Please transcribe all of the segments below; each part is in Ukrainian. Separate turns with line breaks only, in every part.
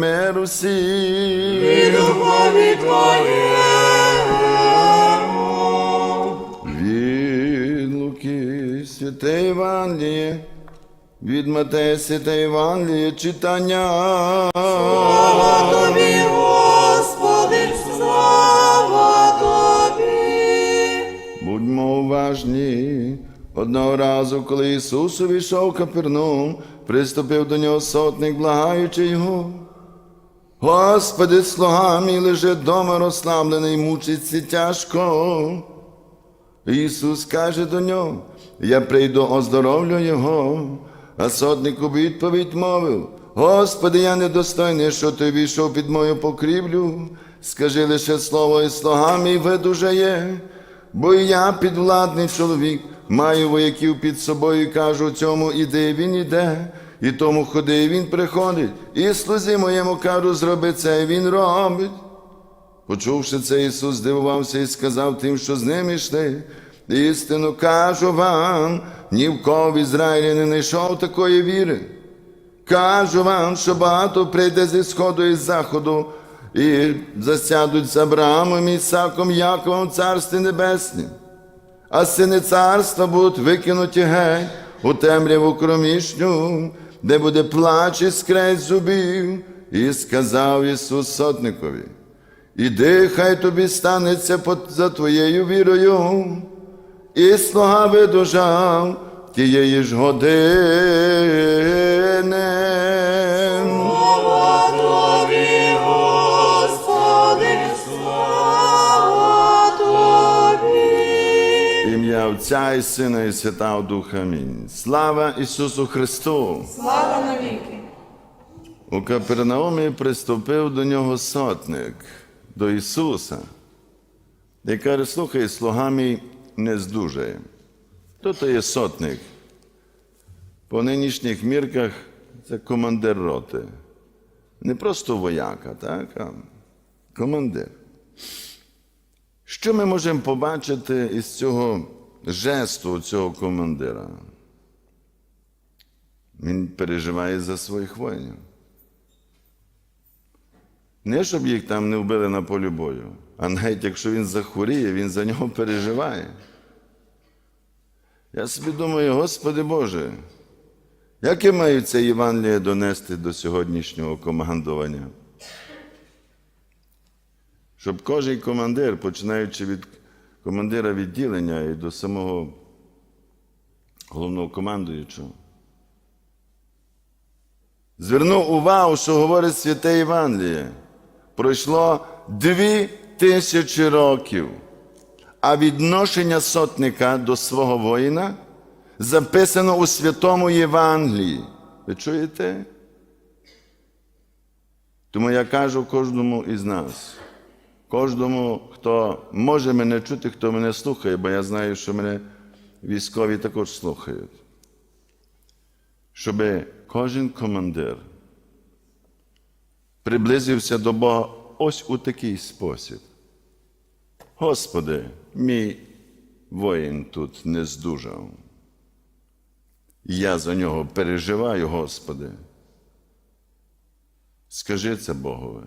Мир усім.
і духові Твоєму.
Від Луки святе Євангеліє, від Матея святе Євангеліє читання.
Слава Тобі, Господи, слава Тобі.
Будьмо уважні. Одного разу, коли Ісус увійшов в Капернаум, приступив до нього сотник, благаючи його. Господи, слуга мій лежить дома розслаблений, мучиться тяжко. Ісус каже до нього, я прийду, оздоровлю його. А сотник відповідь мовив: Господи, я недостойний, що ти війшов під мою покрівлю. Скажи лише слово, і слуга мій видужає, бо я підвладний чоловік, маю вояків під собою, кажу цьому іди, він іде, і тому ходи, і він приходить. І слузі моєму кажу, зроби це, і він робить. Почувши це, Ісус здивувався і сказав тим, що з ним йшли. Істину кажу вам, ні в кого в Ізраїлі не знайшов такої віри. Кажу вам, що багато прийде зі сходу і з заходу, і засядуть з Авраамом, Ісаком, Яковом в Царстві Небеснім. А сини царства будуть викинуті геть у темряву кромішню, де буде плач і скрезь зубів, і сказав Ісус сотникові. Іди, хай тобі станеться за твоєю вірою, і слуга видужав тієї ж години. Отця і Сина і Святого Духа. Амінь. Слава Ісусу Христу!
Слава навіки.
У Капернаумі приступив до нього сотник, до Ісуса, і каже, слухай, слуга мій не здужає. Хто то є сотник? По нинішніх мірках це командир роти. Не просто вояка, так? а командир. Що ми можемо побачити із цього жесту цього командира? Він переживає за своїх воїнів. Не щоб їх там не вбили на полі бою, а навіть якщо він захворіє, він за нього переживає. Я собі думаю, Господи Боже, як я маю це Євангеліє донести до сьогоднішнього командування? Щоб кожен командир, починаючи від командира відділення і до самого головного командуючого, звернув увагу, що говорить святе Євангеліє. Пройшло дві тисячі років, а відношення сотника до свого воїна записано у святому Євангелії. Ви чуєте? Тому я кажу кожному із нас, кожному, хто може мене чути, хто мене слухає, бо я знаю, що мене військові також слухають щоб кожен командир приблизився до Бога ось у такий спосіб. Господи, мій воїн тут не здужав. Я за нього переживаю, Господи. Скажи це Богові.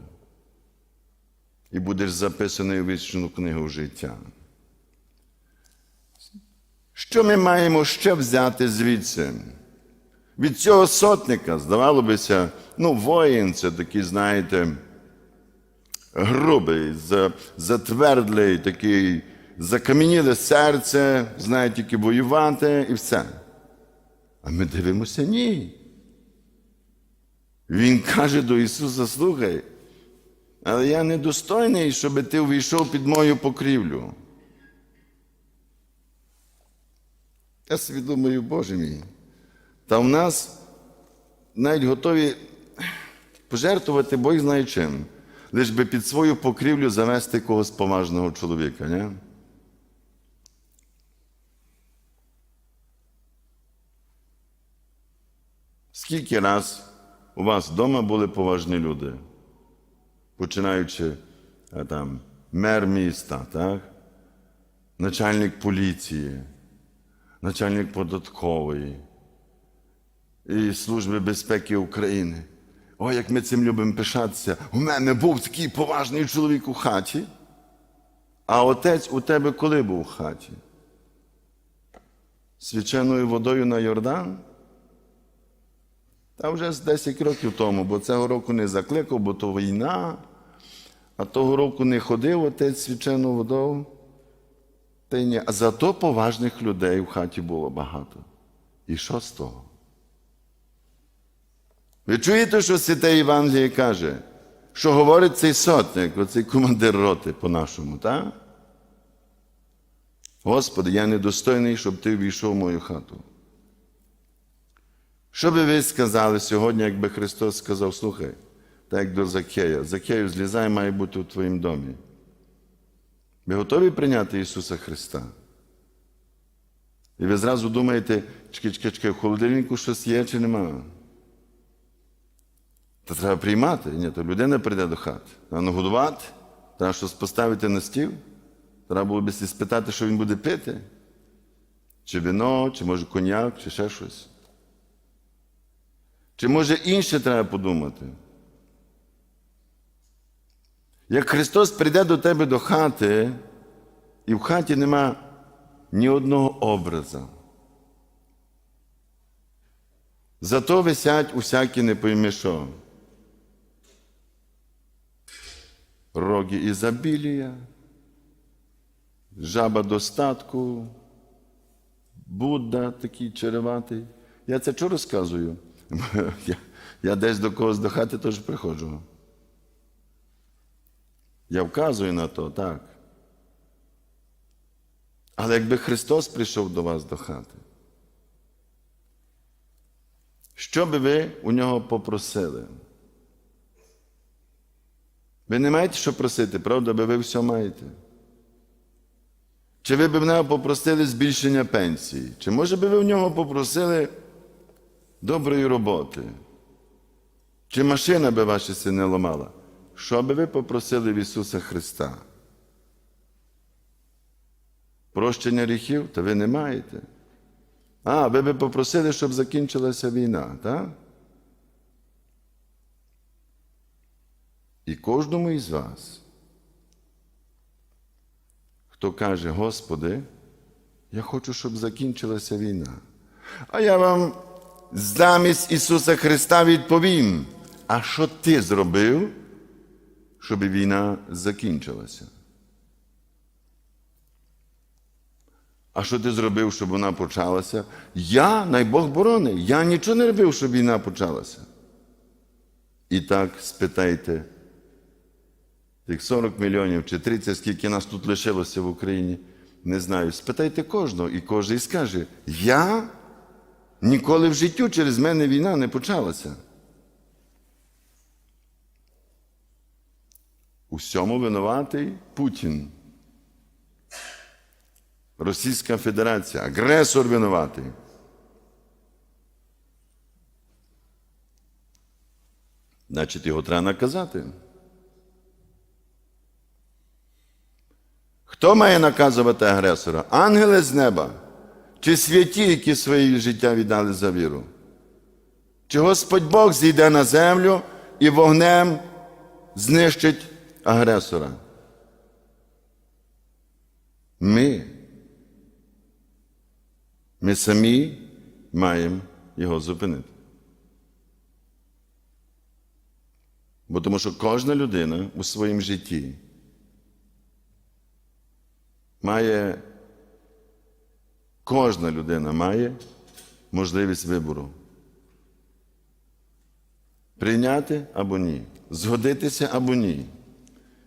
І будеш записаний у вічну книгу життя. Що ми маємо ще взяти звідси? Від цього сотника, здавало бися, ну, воїн це такий, знаєте, грубий, затвердлий, такий, закам'яніле серце, знає тільки воювати і все. А ми дивимося, ні. Він каже до Ісуса: слухай, але я недостойний, щоб ти увійшов під мою покрівлю. Я собі думаю, Боже мій. Та в нас навіть готові пожертвувати Бог знає чим, лиш би під свою покрівлю завести когось поважного чоловіка. Не? Скільки раз у вас вдома були поважні люди, починаючи там, мер міста, так? начальник поліції, начальник податкової і Служби безпеки України. Ой, як ми цим любимо пишатися. У мене був такий поважний чоловік у хаті. А отець у тебе коли був у хаті? Свяченою водою на Йордан? Та вже з 10 років тому, бо цього року не закликав, бо то війна, а того року не ходив отець свячену водою. Та й ні. А зато поважних людей в хаті було багато. І що з того? Ви чуєте, що святе Євангеліє каже? Що говорить цей сотник, оцей командир роти по-нашому, так? Господи, я недостойний, щоб ти війшов в мою хату. Що би ви сказали сьогодні, якби Христос сказав, слухай, так як до Закея, Закею злізай має бути у твоїм домі. Ви готові прийняти Ісуса Христа? І ви зразу думаєте, чекай, чекай, чекай, в холодильнику щось є чи нема? Та треба приймати. Ні, то людина прийде до хати. Треба нагодувати, треба щось поставити на стіл. Треба було б спитати, що він буде пити. Чи вино, чи може коньяк, чи ще щось. Чи може інше треба подумати? Як Христос прийде до тебе до хати, і в хаті нема ні одного образа. Зато висять усякі не пойми що. Роги ізобілія, жаба достатку, Будда такий череватий. Я це чого розказую? Я, я десь до когось до хати теж приходжу. Я вказую на то, так. Але якби Христос прийшов до вас до хати, що би ви у нього попросили? Ви не маєте що просити, правда, бо ви все маєте. Чи ви б в нього попросили збільшення пенсії? Чи може би ви в нього попросили доброї роботи? Чи машина би ваші сини ламала? Що би ви попросили в Ісуса Христа? Прощення гріхів? Та ви не маєте. А, ви би попросили, щоб закінчилася війна, так? І кожному із вас, хто каже, Господи, я хочу, щоб закінчилася війна. А я вам замість Ісуса Христа відповім, а що ти зробив, щоб війна закінчилася? А що ти зробив, щоб вона почалася? Я, най Бог борони, я нічого не робив, щоб війна почалася. І так спитайте, тих 40 мільйонів чи 30, скільки нас тут лишилося в Україні, не знаю. Спитайте кожного, і кожен скаже: Я ніколи в життю через мене війна не почалася. У всьому винуватий Путін. Російська Федерація, агресор винуватий. Значить, його треба наказати. Хто має наказувати агресора? Ангели з неба? Чи святі, які своє життя віддали за віру? Чи Господь Бог зійде на землю і вогнем знищить агресора? Ми. Ми самі маємо його зупинити. Бо тому що кожна людина у своєму житті має, кожна людина має можливість вибору. Прийняти або ні, згодитися або ні.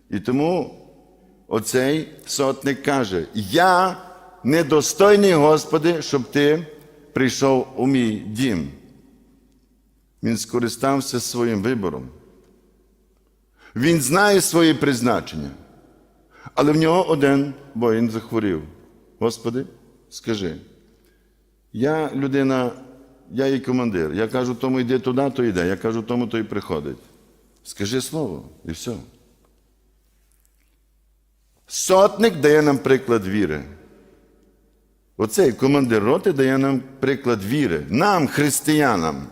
І тому оцей сотник каже: Я недостойний, Господи, щоб Ти прийшов у мій дім. Він скористався своїм вибором. Він знає своє призначення. Але в нього один воїн захворів. Господи, скажи, я людина, я її командир. Я кажу, тому йди туди, то йде. Я кажу, тому то й приходить. Скажи слово, і все. Сотник дає нам приклад віри. Оцей командир роти дає нам приклад віри. Нам, християнам.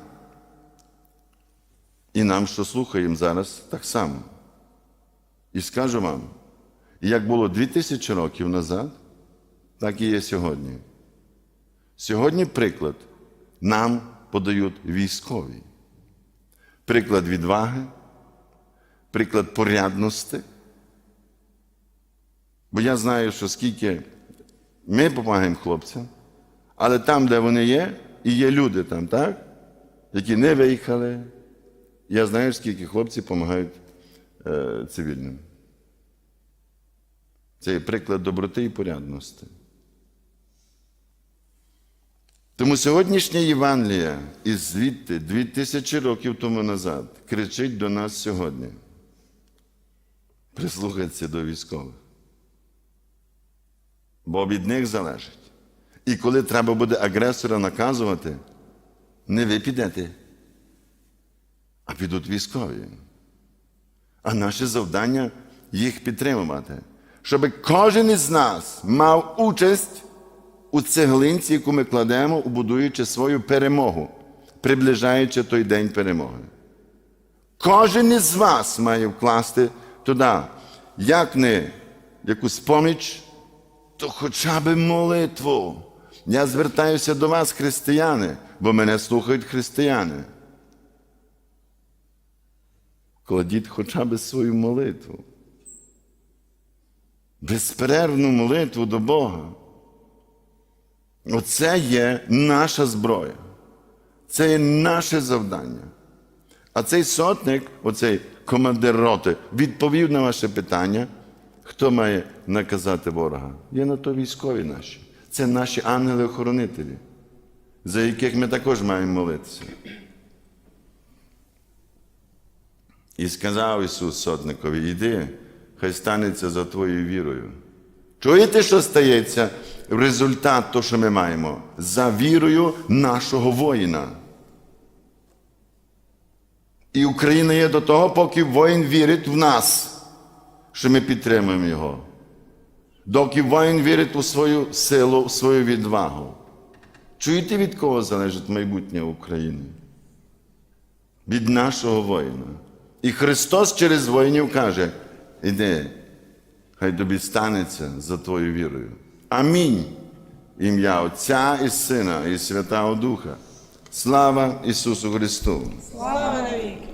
І нам, що слухаємо зараз, так само. І скажу вам, як було 2000 років назад, так і є сьогодні. Сьогодні приклад нам подають військові. Приклад відваги, приклад порядності. Бо я знаю, що скільки ми допомагаємо хлопцям, але там, де вони є, і є люди там, так? які не виїхали. Я знаю, скільки хлопців допомагають е, цивільним. Це є приклад доброти і порядності. Тому сьогоднішня Євангелія із звідти, дві тисячі років тому назад, кричить до нас сьогодні. Прислухайтеся до військових. Бо від них залежить. І коли треба буде агресора наказувати, не ви підете, а підуть військові. А наше завдання їх підтримувати, щоб кожен із нас мав участь у цеглинці, яку ми кладемо, будуючи свою перемогу, приближаючи той день перемоги. Кожен із вас має вкласти туди, як не якусь поміч, то хоча б молитву. Я звертаюся до вас, християни, бо мене слухають християни. Кладіть хоча б свою молитву. Безперервну молитву до Бога. Оце є наша зброя. Це є наше завдання. А цей сотник, оцей командир роти, відповів на ваше питання, хто має наказати ворога. Є на то військові наші. Це наші ангели-охоронителі, за яких ми також маємо молитися. І сказав Ісус сотникові, іди, хай станеться за твоєю вірою. Чуєте, що стається? Результат, то, що ми маємо, за вірою нашого воїна. І Україна є до того, поки воїн вірить в нас, що ми підтримуємо його. Доки воїн вірить у свою силу, у свою відвагу. Чуєте, від кого залежить майбутнє України? Від нашого воїна. І Христос через воїнів каже: іди, хай тобі станеться за твоєю вірою. Амінь. Ім'я Отця і Сина, і Святого Духа. Слава Ісусу Христу!
Слава навіки.